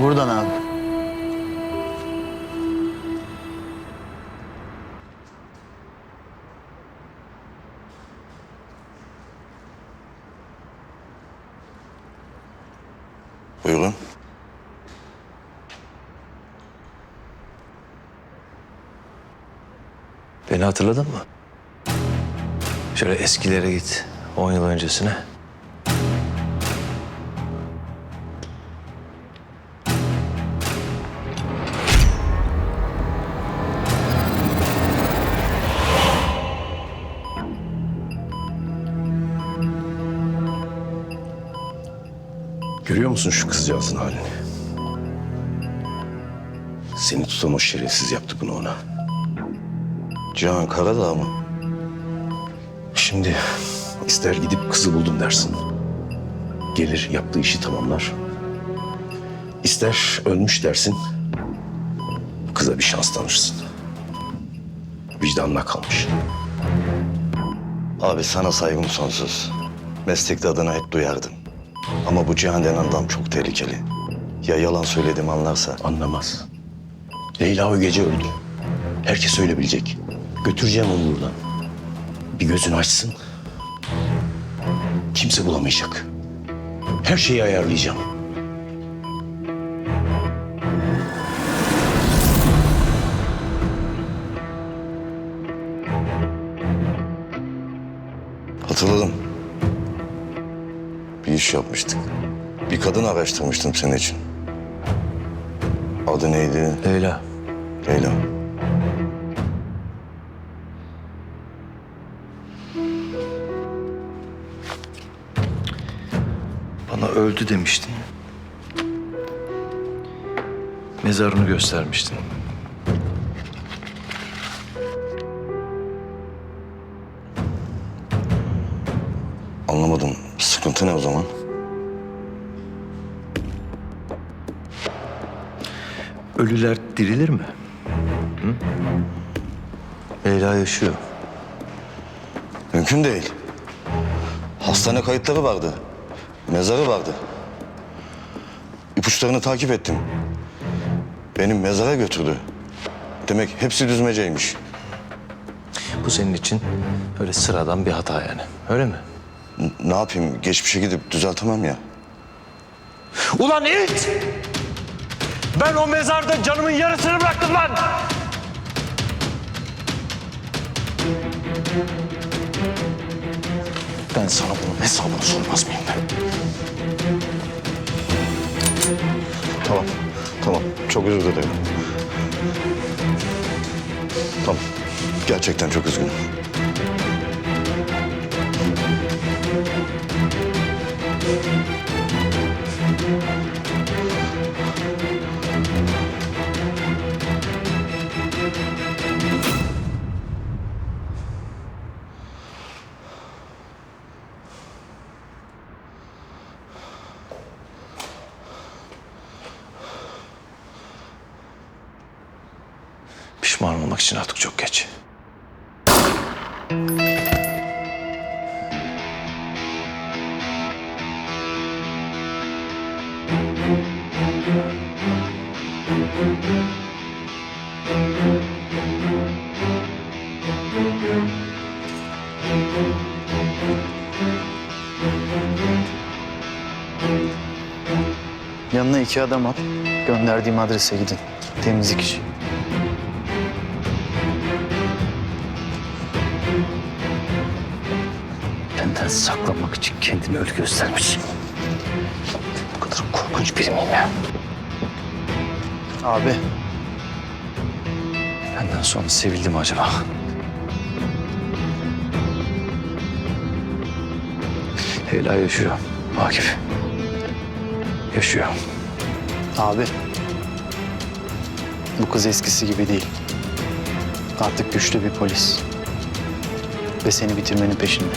Buradan abi. Buyurun. Beni hatırladın mı? Şöyle eskilere git, on yıl öncesine. Görüyor musun şu kızcağızın halini? Seni tutan o şerefsiz yaptı bunu ona. Cihan Karadağ mı? Şimdi ister gidip kızı buldum dersin. Gelir yaptığı işi tamamlar. İster ölmüş dersin. Kıza bir şans tanırsın. Vicdanına kalmış. Abi sana saygım sonsuz. Meslekte adına hep duyardım. Ama bu Cihan denen adam çok tehlikeli. Ya yalan söylediğimi anlarsa? Anlamaz. Leyla o gece öldü. Herkes öyle bilecek. Götüreceğim onu buradan. Bir gözünü açsın. Kimse bulamayacak. Her şeyi ayarlayacağım. Hatırladım. İş yapmıştık. Bir kadın araştırmıştım senin için. Adı neydi? Leyla. Leyla. Bana öldü demiştin. Mezarını göstermiştin. Anlamadım. Sıkıntı ne o zaman? Ölüler dirilir mi? Hı? Leyla yaşıyor. Mümkün değil. Hastane kayıtları vardı. Mezarı vardı. İpuçlarını takip ettim. Benim mezara götürdü. Demek hepsi düzmeceymiş. Bu senin için öyle sıradan bir hata yani. Öyle mi? Ne yapayım? Geçmişe gidip düzeltemem ya. Ulan it! Ben o mezarda canımın yarısını bıraktım lan! Ben sana bunun hesabını sormaz mıyım ben? Tamam. Tamam. Çok özür dilerim. Tamam. Gerçekten çok üzgünüm. Pişman olmak için artık çok geç. Yanına iki adam al. Gönderdiğim adrese gidin. Temizlik işi. Benden saklamak için kendini ölü göstermiş. Bu kadar korkunç biri miyim ya? Abi. Benden sonra sevildim acaba? Leyla yaşıyor. Akif. Yaşıyor. Abi. Bu kız eskisi gibi değil. Artık güçlü bir polis. Ve seni bitirmenin peşinde.